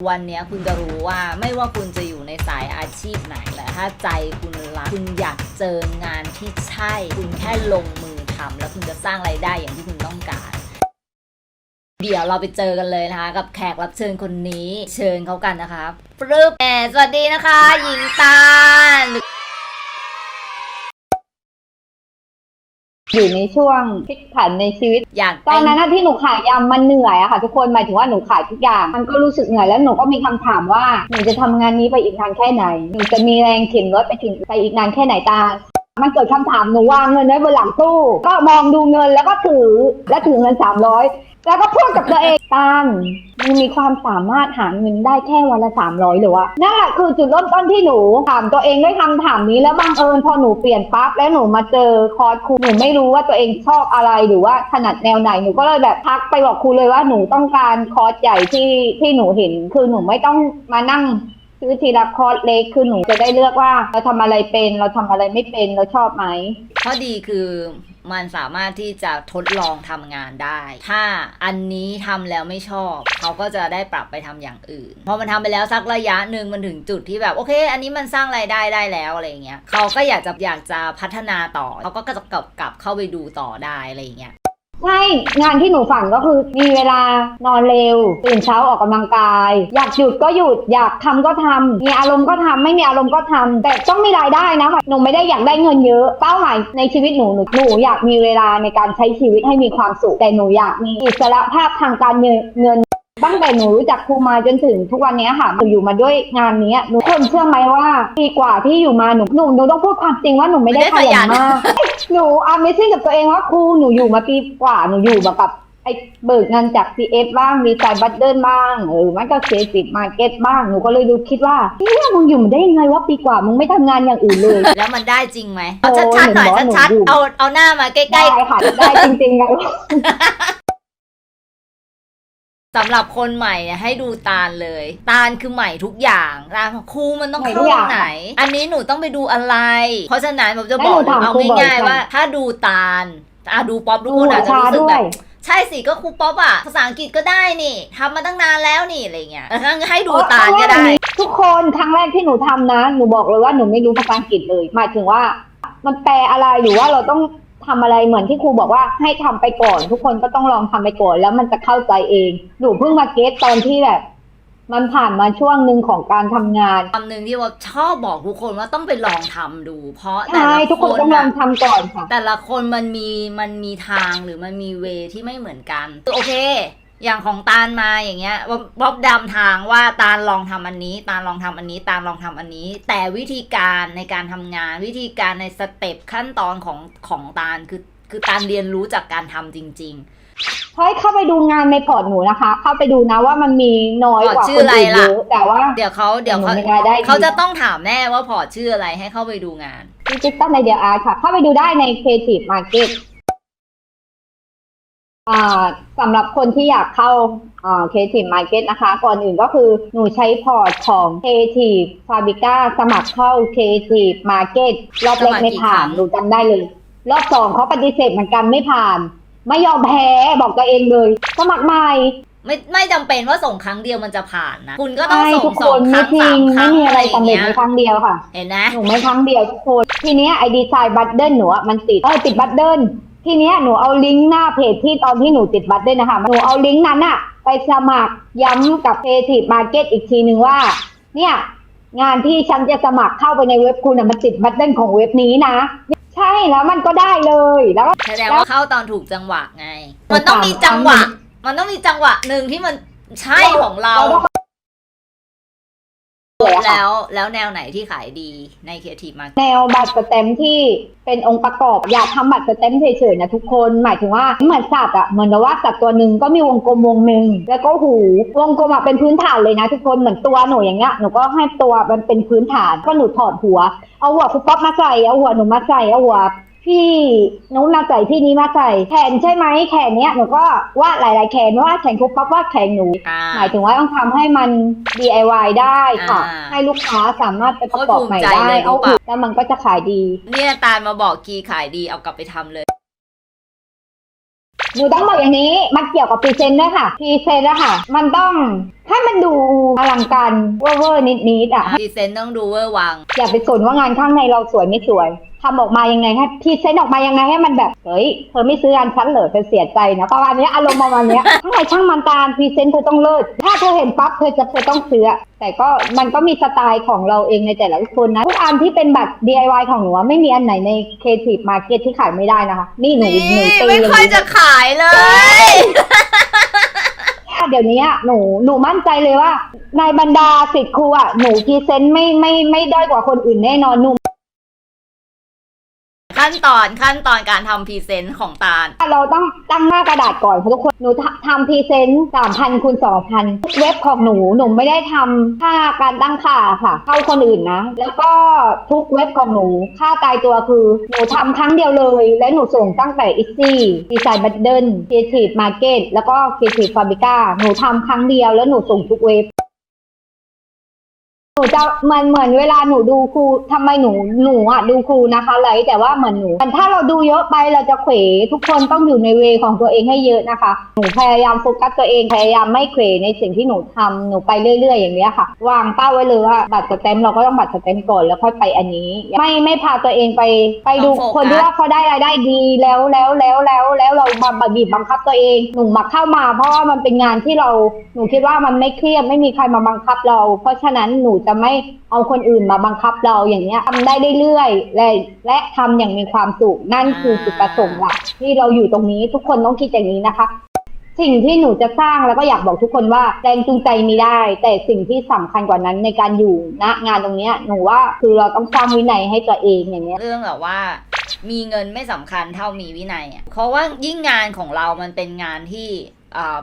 วันนี้คุณจะรู้ว่าไม่ว่าคุณจะอยู่ในสายอาชีพไหนแต่ถ้าใจคุณรักคุณอยากเจองานที่ใช่ คุณแค่ลงมือทำแล้วคุณจะสร้างไรายได้อย่างที่คุณต้องการ เดี๋ยวเราไปเจอกันเลยนะคะ กับแขกรับเชิญคนนี้ เชิญเขากันนะคะปรึบแอสวัสดีนะคะ หญิงตาล อยู่ในช่วงพลิกผันในชีวิต อยากตอนนั้นนะที่หนูขายยำมันเหนื่อยอะค่ะทุกคนหมายถึงว่าหนูขายทุกอย่าง มันก็รู้สึกเหนื่อยแล้วหนูก็มีคำถามว่าหนูจะทำงานนี้ไปอีกนานแค่ไหนหนูจะมีแรงเข็นรถไปถึงไปอีกนานแค่ไหนตา มันเกิดคำถามหนูวางเงินไว้บนหลังตู้ ก็มองดูเงินแล้วก็ถือแล้วถือเงินสามร้อย แล้วก็พูดกับตัวเองตานมึงมีความสามารถหาเงินได้แค่วันละสามร้อยหรือวะนั่นแหละคือจุดเริ่มต้นที่หนูถามตัวเองด้วยคำถามนี้แล้วบังเอิญพอหนูเปลี่ยนปั๊บแล้วหนูมาเจอคอร์สครูหนูไม่รู้ว่าตัวเองชอบอะไรหรือว่าถนัดแนวไหนหนูก็เลยแบบทักไปบอกครูเลยว่าหนูต้องการคอร์สใหญ่ที่ที่หนูเห็น คือหนูไม่ต้องมานั่งซื้อทีละคอร์สเล็กคือหนูจะได้เลือกว่า เราทำอะไรเป็นเราทำอะไรไม่เป็นเราชอบไหมข้อดีคือ มันสามารถที่จะทดลองทำงานได้ ถ้าอันนี้ทำแล้วไม่ชอบ เขาก็จะได้ปรับไปทำอย่างอื่น พอมันทำไปแล้วสักระยะหนึ่งมันถึงจุดที่แบบโอเค อันนี้มันสร้างรายได้ได้แล้วอะไรเงี้ยเขาก็อยากจะอยากจะพัฒนาต่อเขาก็จะกลับกลับเข้าไปดูต่อได้อะไรเงี้ย ใช่งานที่หนูฝันก็คือมีเวลานอนเร็ว ตื่นเช้าออกกำลังกาย อยากหยุดก็หยุดอยากทำก็ทำมีอารมณ์ก็ทำไม่มีอารมณ์ก็ทำแต่ต้องมีรายได้นะหนูไม่ได้อยากได้เงินเยอะเป้าหมายในชีวิตหนูหนูหนูอยากมีเวลาในการใช้ชีวิตให้มีความสุขแต่หนูอยากมีอิสระภาพทางการเงิน ตั้งแต่หนูรู้จักครูมาจนถึงทุกวันนี้ค่ะหนูอยู่มาด้วยงานนี้หนูคนเชื่อไหมว่าปีกว่าที่อยู่มาหนูหนูหนูต้องพูดความจริงว่าหนูไม่ได้ไม่ได้ขขยัยันนมากหนูอามิซิ่งกับตัวเองว่าครูหนูอยู่มาปีกว่าหนูอยู่มากับไอ้เบิกเงินจาก CF บ้างรีไซบัตเดิลบ้างหรือไม่ก็เคสิตมาร์เก็ตบ้างหนูก็เลยดูคิดว่าเนี่ยมึงอยู่มาได้ยังไงว่าปีกว่ามึงไม่ทำงานอย่างอื่นเลย แล้วมันได้จริงไหมโอ้เอาชัดๆหน่อยหนูบอกว่าชัดหนูอยู่ๆเอาเอาหน้ามาใกล้ได้ค่ะได้จริงๆไงๆ สำหรับคนใหม่เนี่ยให้ดูตาลเลย ตาลคือใหม่ทุกอย่างตาลครูมันต้องใหม่ทุเข้ากอย่างไหน อันนี้หนูต้องไปดูอะไร เพราะฉะนั้นผมจะให้บหอนูกถามเอาครูบ่อยง่ายๆค่ะว่า ถ้าดูตาลอะดูป๊อปทุกดูคนอาจจะช้ารู้สึกด้วแบยบใช่สิก็ครูป๊อปอะภาษาอังกฤษก็ได้นี่ทำมาตั้งนานแล้วนี่อะไรเงี้ยเออให้ดูตาลก็ได้ ทุกคนครั้งแรกที่หนูทำนะ หนูบอกเลยว่าหนูไม่รู้ภาษาอังกฤษเลย หมายถึงว่า มันแปลอะไรหรือว่าเราต้อง ทำอะไรเหมือนที่ครูบอกว่าให้ทำไปก่อน ทุกคนก็ต้องลองทำไปก่อน แล้วมันจะเข้าใจเองหนูเพิ่งมาเก็ตตอนที่แบบมันผ่านมาช่วงหนึ่งของการทำงานคำหนึ่งที่ว่าชอบบอกทุกคนว่าต้องไปลองทำดู เพราะแต่ใช่ละทุกคคนนต้องลอะองทำก่อนค่ะแต่ละคนมันมีมันมีทางหรือมันมีเวที่ไม่เหมือนกันคือโอเค อย่างของตาลมาอย่างเงี้ยบ๊อบบ๊อบดำทางว่าตาลลองทำอันนี้ ตาลลองทำอันนี้ ตาลลองทำอันนี้ แต่วิธีการในการทำงาน วิธีการในสเต็ปขั้นตอนของของตาลคือคือตาลเรียนรู้จากการทำจริง ๆ เฮ้ยเข้าไปดูงานในพอร์ตหนูนะคะ เข้าไปดูนะว่ามันมีน้อยกว่าพอร์ตชื่คอนอะไรอื่นเยล่ะอะแต่ว่าเดี๋ยวเขาเดี๋ยวเขาหนูมีรายได้ดีเขาจะต้องถามแน่ว่าพอร์ตชื่ออะไรให้เข้าไปดูงานดิจิตอลไอเดียอาร์ค่ะ เข้าไปดูได้ใน Creative Market อ่า สำหรับคนที่อยากเข้าอ่า Creative Market นะคะ ก่อนอื่นก็คือหนูใช้พอร์ตของ Creative Fabrica สมัครเข้า Creative Market รอบแรกไม่ผ่านสมัครกี่ครั้งหนูจำได้เลย รอบสองเขาปฏิเสธเหมือนกันไม่ผ่าน ไม่ยอมแพ้บอกตัวเองเลย สมัครใหม่ไม่ไม่จำเป็นว่าส่งครั้งเดียวมันจะผ่านนะ คุณก็ต้องใช่ส่งทุกสคองนครั้ไม่งจริสางมครั้งไม่มีอะไรอะไรอย่าสำงเร็จเงี้ยในครั้งเดียวค่ะ เห็นไหมหนูไม่ครั้งเดียวทุกคน ทีเนี้ยไอดีไซน์บัตเดิลหนูอะมันติดเออติดบัตเดิล ทีเนี้ยหนูเอาลิงก์หน้าเพจที่ตอนที่หนูติดบัตเดิลนะคะ หนูเอาลิงก์นั้นอะไปสมัครย้ำกับ Creative Market อีกทีนึงว่า เนี่ย งานที่ฉันจะสมัครเข้าไปในเว็บคุณอะมันติดบัตเดิลของเว็บนี้นะ ใช่แล้วมันก็ได้เลยแล้วก็ แสดงว่าเข้าตอนถูกจังหวะไง มันต้องมีจังหวะ มันต้องมีจังหวะหนึ่งที่มันใช่ของเรา เลยอะค่ะแล้วแล้วแนวไหนที่ขายดีใน Creative Market แนวบัตรสแตมป์ที่เป็นองค์ประกอบอยากทำบัตรสแตมป์เฉยๆนะทุกคนหมายถึงว่าเหมือนสัตว์อะเหมือนกับว่าสัตว์ตัวหนึ่งก็มีวงกลมวงหนึ่งแล้วก็หูวงกลมอะเป็นพื้นฐานเลยนะทุกคนเหมือนตัวหนูอย่างเงี้ยหนูก็ให้ตัวมันเป็นพื้นฐานก็หนูถอดหัว เอาหัวคุณป๊อปมาใส่เอาหัวหนูมาใส่เอาหัว พี่นู้นมาใส่พี่นี้มาใส่แขนใช่ไหมแขนเนี้ยหนูก็วาดหลาย ๆ แขนวาดแขนคุณป๊อปวาดแขนหนูอ่า หมายถึงว่าต้องทำให้มัน DIY ได้ค่ะ อ่าให้ลูกค้าสามารถไปประกอบใหม่โคตรภูมิใจได้เลยเอารู้ปะผิดแล้วมันก็จะขายดีเนี่ยตาลมาบอกกีขายดีเอากลับไปทำเลยหหนูต้องบอกอย่างนี้มันเกี่ยวกับพรีเซนต์ด้วยค่ะพรีเซนต์อะค่ะมันต้องให้มันดูอลังการเวอร์ๆนิดๆอะพรีเซนต์ต้องดูเวอร์วัง อย่าไปสนว่างานข้างในเราสวยไม่สวย ทำออกมายังไงให้พรีเซนต์ออกมายังไงให้มันแบบเฮ้ยเธอไม่ซื้องานฉันเหรอเธอเสียใจนะประมาณเนี้ยอารมณ์ประมาณเนี้ยข้างในช่างมันตาลพรีเซนต์เธอต้องเลิศถ้าเธอเห็นปั๊บเธอจะเธอต้องซื้ออะแต่ก็มันก็มีสไตล์ของเราเองในแต่ละคนนะทุกอันที่เป็นบัตร DIY ของหนูอะไม่มีอันไหนใน Creative Market ที่ขายไม่ได้นะคะ นี่หนูนี่หนูตีไม่เลยค่อยจะขายเลยเดี๋ยวนี้อะหนูหนูมั่นใจเลยว่า ในบรรดาสิทธิ์ครูอะหนูพรีเซนต์ไม่ไม่ไม่ด้อยกว่าคนอื่นแน่นอนหนู ขั้นตอนขั้นตอนการทำพรีเซนต์ของตาล เราต้องตั้งหน้ากระดาษก่อนค่ะทุกคนหนูทำทำพรีเซนต์สามพันคูณสองพันเว็บของหนูหนูไม่ได้ทำค่าการตั้งค่าค่ะเข้าคนอื่นนะ แล้วก็ทุกเว็บของหนูค่าตายตัวคือ หนูทำครั้งเดียวเลย และหนูส่งตั้งแต่ i ิซี่ดีไซน์บัตเดิลครีเอทีฟมาร์เก็ตแล้วก็ครีเอทีฟฟาบิก้าหนูทำครั้งเดียวแล้วหนูส่งทุกเว็บ นูจะเหมือนเหมือนเวลาหนูดูครูทำไมหนูหนูอะดูครูนะคะเลยแต่ว่าเหมือนหนูถ้าเราดูเยอะไปเราจะเขวทุกคนต้องอยู่ในเวของตัวเองให้เยอะนะคะ หนูพยายามโฟกัสตัวเองพยายามไม่เขวในสิ่งที่หนูทำหนูไปเรื่อย ๆ อย่างเนี้ยค่ะ วางเป้าไว้เลยว่าบัตรสแตมเราก็ต้องบัตรสแตมก่อนแล้วค่อยไปอันนี้ ไม่ไม่พาตัวเองไปไปดูคนที่ว่าเขาได้รายได้ดีแล้วแล้วแล้วแล้วแล้วเราบังบีบบังคับตัวเองหนูมาเข้ามา เพราะว่ามันเป็นงานที่เราหนูคิดว่ามันไม่เครียดไม่มีใครมาบังคับเรา เพราะฉะนั้นหนูจะไม่เอาคนอื่นมาบังคับเราอย่างเนี้ยทำได้เรื่อยๆและและทำอย่างมีความสุขนั่นคือจุดประสงค์หลักที่เราอยู่ตรงนี้ทุกคนต้องคิดอย่างนี้นะคะ สิ่งที่หนูจะสร้างแล้วก็อยากบอกทุกคนว่าแรงจูงใจมีได้ แต่สิ่งที่สำคัญกว่านั้นในการอยู่ณงานตรงเนี้ยหนูว่าคือเราต้องสร้างวินัยให้ตัวเองอย่างเงี้ยเรื่องแบบว่ามีเงินไม่สำคัญเท่ามีวินัยอะเพราะว่ายิ่งงานของเรามันเป็นงานที่อ่า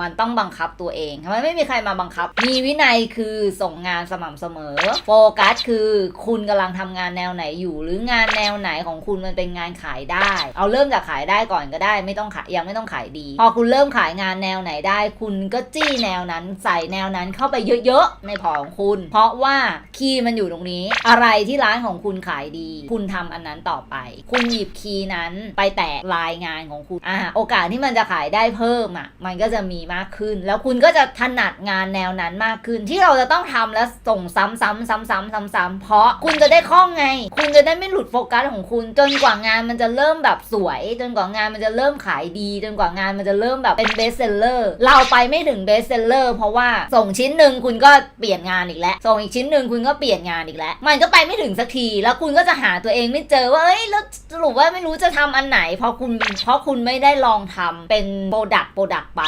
มันต้องบังคับตัวเองมันไม่มีใครมาบังคับ มีวินัยคือส่งงานสม่ำเสมอ โฟกัสคือคุณกำลังทำงานแนวไหนอยู่ หรืองานแนวไหนของคุณมันเป็นงานขายได้ เอาเริ่มจากขายได้ก่อนก็ได้ ไม่ต้องขายยังไม่ต้องขายดี พอคุณเริ่มขายงานแนวไหนได้ คุณก็จี้แนวนั้นใส่แนวนั้นเข้าไปเยอะๆในพอของคุณ เพราะว่าคีย์มันอยู่ตรงนี้ อะไรที่ร้านของคุณขายดี คุณทำอันนั้นต่อไป คุณหยิบคีย์นั้นไปแตกรายงานของคุณอ่าโอกาสที่มันจะขายได้เพิ่มอะมันก็จะมีมากขึ้น แล้วคุณก็จะถนัดงานแนวนั้นมากขึ้น ที่เราจะต้องทำแล้วส่งซ้ำๆซ้ำๆซ้ำๆเพราะคุณจะได้คล่องไง คุณจะได้ไม่หลุดโฟกัสของคุณ จนกว่างานมันจะเริ่มแบบสวย จนกว่างานมันจะเริ่มขายดี จนกว่างานมันจะเริ่มแบบเป็นเบสเซลเลอร์เราไปไม่ถึงเบสเซลเลอร์เพราะว่าส่งชิ้นหนึ่งคุณก็เปลี่ยนงานอีกแล้วส่งอีกชิ้นหนึ่งคุณก็เปลี่ยนงานอีกแล้ว มันก็ไปไม่ถึงสักทีแล้วคุณก็จะหาตัวเองไม่เจอว่าเอ้ยแล้วสรุปว่าไม่รู้จะทำอันไหนเพราะคุณเพราะคุณไม่ได้ลองทำเป็นโปรดักต์โปรดักต์ไป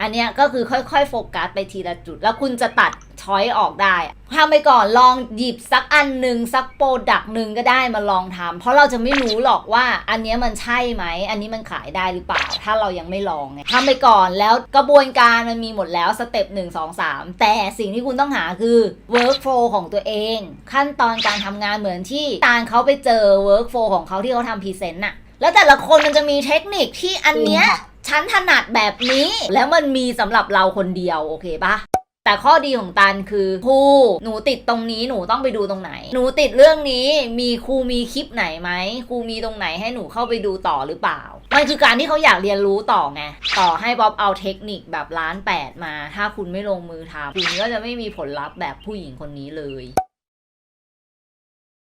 อันเนี้ยก็คือค่อยๆ โฟกัสไปทีละจุด แล้วคุณจะตัดช้อยออกได้ทำไปก่อนลองหยิบสักอันหนึ่งสักโปรดักหนึ่งก็ได้มาลองทำเพราะเราจะไม่รู้หรอกว่าอันเนี้ยมันใช่ไหม อันนี้มันขายได้หรือเปล่า ถ้าเรายังไม่ลองไงทำไปก่อนแล้วกระบวนการมันมีหมดแล้วสเต็ปหนึ่งสองสามแต่สิ่งที่คุณต้องหาคือ workflow ของตัวเอง ขั้นตอนการทำงานเหมือนที่ตาลเขาไปเจอ workflow ของเขาที่เขาทำพรีเซนต์น่ะแล้วแต่ละคนมันจะมีเทคนิคที่อันเนี้ย ฉันถนัดแบบนี้ แล้วมันมีสำหรับเราคนเดียวโอเคปะแต่ข้อดีของตันคือครูหนูติดตรงนี้หนูต้องไปดูตรงไหน หนูติดเรื่องนี้มีครูมีคลิปไหนไหมครูมีตรงไหนให้หนูเข้าไปดูต่อหรือเปล่ามันคือการที่เขาอยากเรียนรู้ต่อไงต่อให้บ๊อบเอาเทคนิคแบบล้านแปดมา ถ้าคุณไม่ลงมือทำคุณก็จะไม่มีผลลัพธ์แบบผู้หญิงคนนี้เลย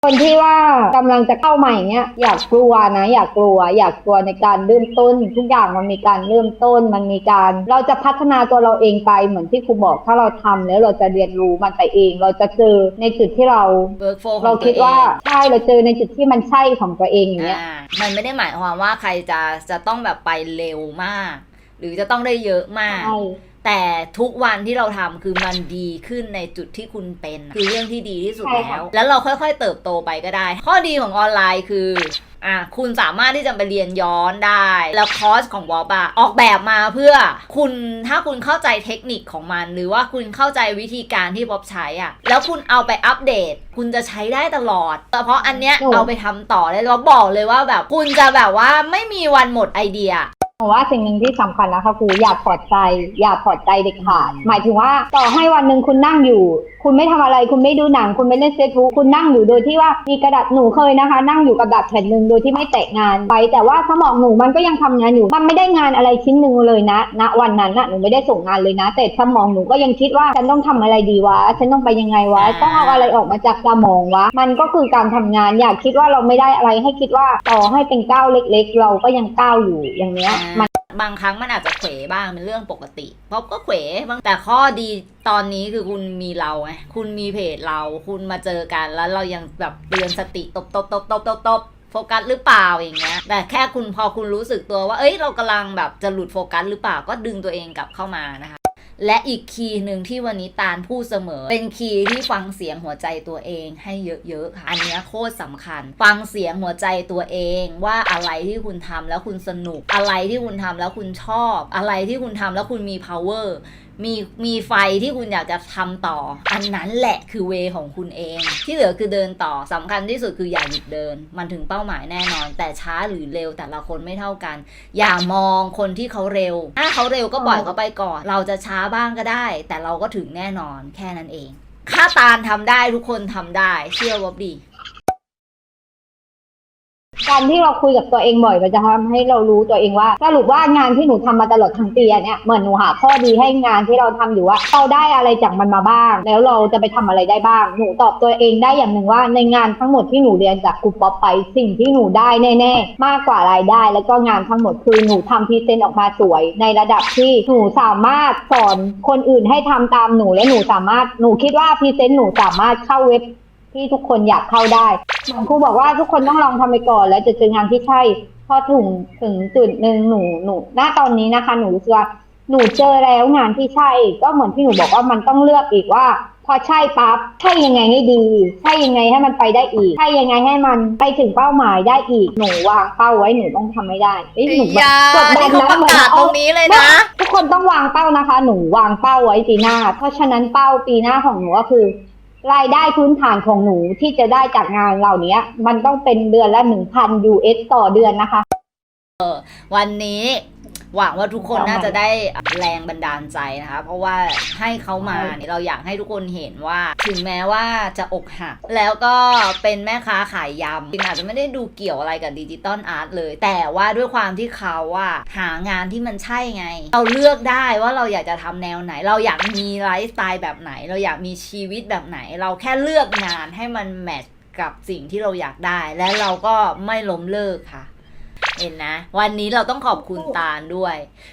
คนที่ว่ากำลังจะเข้าใหม่เนี้ยอยากกลัวนะ อยากกลัว อยากกลัวในการเริ่มต้น ทุกอย่างมันมีการเริ่มต้น มันมีการ เราจะพัฒนาตัวเราเองไปเหมือนที่ครูบอก ถ้าเราทำแล้วเราจะเรียนรู้มันไปเอง เราจะเจอในจุดที่เรา workflow ของเราตัวคิดเองว่าใช่เราเจอในจุดที่มันใช่ของตัวเองอย่างเงี้ยอ่ามันไม่ได้หมายความว่าใครจะจะต้องแบบไปเร็วมาก หรือจะต้องได้เยอะมากใช่ แต่ทุกวันที่เราทำคือมันดีขึ้นในจุดที่คุณเป็น คือเรื่องที่ดีที่สุดใช่แล้ค่ะวแล้วเราค่อยๆ เติบโตไปก็ได้ ข้อดีของออนไลน์คืออะคุณสามารถที่จะไปเรียนย้อนได้ แล้วคอร์สของวอปอะออกแบบมาเพื่อคุณถ้าคุณเข้าใจเทคนิคของมัน หรือว่าคุณเข้าใจวิธีการที่บ๊อบใช้อะแล้วคุณเอาไปอัปเดต คุณจะใช้ได้ตลอด แต่เพราะอันเนี้ยถูกเอาไปทำต่อได้แล้วบอกเลยว่าแบบคุณจะแบบว่าไม่มีวันหมดไอเดีย เพราะว่าสิ่งหนึ่งที่สำคัญนะคะครูอย่าถอดใจ อย่าถอดใจเด็ดขาด หมายถึงว่าต่อให้วันหนึ่งคุณนั่งอยู่ คุณไม่ทำอะไร คุณไม่ดูหนัง คุณไม่เล่นเฟซบุ๊กคุณนั่งอยู่โดยที่ว่ามีกระดาษหนูเคยนะคะ นั่งอยู่กับกระดาษแผ่นหนึ่งโดยที่ไม่แตะงานไป แต่ว่าสมองหนูมันก็ยังทำงานอยู่ มันไม่ได้งานอะไรชิ้นหนึ่งเลยนะณวันนั้นน่ะหนูไม่ได้ส่งงานเลยนะ แต่สมองหนูก็ยังคิดว่าฉันต้องทำอะไรดีวะฉันต้องไปยังไงวะต้องเอาอะไรออกมาจากสมองวะมันก็คือการทำงาน อยากคิดว่าเราไม่ได้อะไรให้คิดว่าต่อให้เป็นก้าวเล็ก ๆ เราก็ยังก้าวอยู่อย่างเนี้ยมันบางครั้งมันอาจจะเขวบ้างเป็นเรื่องปกติเพราะก็เขวบ้างแต่ข้อดีตอนนี้คือคุณมีเราไงคุณมีเพจเรา คุณมาเจอกันแล้วเรายังแบบเตือนสติตบตบตบตบตบตบโฟกัสหรือเปล่าอย่างเงี้ย แต่แค่คุณพอคุณรู้สึกตัวว่า เอ้ยเรากำลังแบบจะหลุดโฟกัสหรือเปล่าก็ดึงตัวเองกลับเข้ามานะคะ และอีกคีย์หนึ่งที่วันนี้ตาลพูดเสมอ เป็นคีย์ที่ฟังเสียงหัวใจตัวเองให้เยอะๆค่ะอันนี้โคตรสำคัญ ฟังเสียงหัวใจตัวเองว่าอะไรที่คุณทำแล้วคุณสนุก อะไรที่คุณทำแล้วคุณชอบ อะไรที่คุณทำแล้วคุณมี power มีมีไฟที่คุณอยากจะทำต่อ อันนั้นแหละคือเวของคุณเอง ที่เหลือคือเดินต่อสำคัญที่สุดคืออย่าหยุดเดิน มันถึงเป้าหมายแน่นอน แต่ช้าหรือเร็วแต่ละคนไม่เท่ากัน อย่ามองคนที่เขาเร็ว ถ้าเขาเร็วก็ปล่อยเขาไปก่อน เราจะช้าบ้างก็ได้ แต่เราก็ถึงแน่นอนแค่นั้นเอง ถ้าตาลทำได้ทุกคนทำได้ เชื่อว่าดี การที่เราคุยกับตัวเองบ่อยมันจะทำให้เรารู้ตัวเองว่าสรุปว่างานที่หนูทำมาตลอดทั้งปีเนี่ยเหมือนหนูหาข้อดีให้งานที่เราทำอยู่ว่าเราได้อะไรจากมันมาบ้าง แล้วเราจะไปทำอะไรได้บ้าง หนูตอบตัวเองได้อย่างหนึ่งว่าในงานทั้งหมดที่หนูเรียนจากครูป๊อปไปสิ่งที่หนูได้แน่ๆมากกว่ารายได้ แล้วก็งานทั้งหมดคือหนูทำพรีเซนต์ออกมาสวย ในระดับที่หนูสามารถสอนคนอื่นให้ทำตามหนูและหนูสามารถหนูคิดว่าพรีเซนต์หนูสามารถเข้าเว็บ ที่ทุกคนอยากเข้าได้เหมือนครูบอกว่าทุกคนต้องลองทำไปก่อน แล้วจะเจองานที่ใช่พอถึงถึงจุดหนึ่งหนูหนูณตอนนี้นะคะ หนูรู้สึกว่าหนูเจอแล้วงานที่ใช่ ก็เหมือนที่หนูบอกว่ามันต้องเลือกอีกว่า พอใช่ปั๊บใช่ยังไงให้ดี ใช่ยังไงให้มันไปได้อีก ใช่ยังไงให้มันไปถึงเป้าหมายได้อีกหนูวางเป้าไว้หนูต้องทำไม่ได้เอ้ยหนูแบบกดดันนะเหมือนตรงนี้เลยนะทุกคนต้องวางเป้านะคะ หนูวางเป้าไว้ปีหน้า เพราะฉะนั้นเป้าปีหน้าของหนูก็คือ รายได้พื้นฐานของหนูที่จะได้จากงานเหล่านี้มันต้องเป็นเดือนละหนึ่งพัน US ต่อเดือนนะคะ วันนี้ หวังว่าทุกคนน่าจะได้แรงบันดาลใจนะคะ เพราะว่าให้เขามาเนี่ยเราอยากให้ทุกคนเห็นว่า ถึงแม้ว่าจะอกหัก แล้วก็เป็นแม่ค้าขายยำจริงอาจจะไม่ได้ดูเกี่ยวอะไรกับดิจิตอลอาร์ตเลย แต่ว่าด้วยความที่เขาว่าหางานที่มันใช่ไง เราเลือกได้ว่าเราอยากจะทำแนวไหน เราอยากมีไลฟ์สไตล์แบบไหน เราอยากมีชีวิตแบบไหน เราแค่เลือกงานให้มันแมทกับสิ่งที่เราอยากได้ และเราก็ไม่ล้มเลิกค่ะ เห็นนะ วันนี้เราต้องขอบคุณตาลด้วย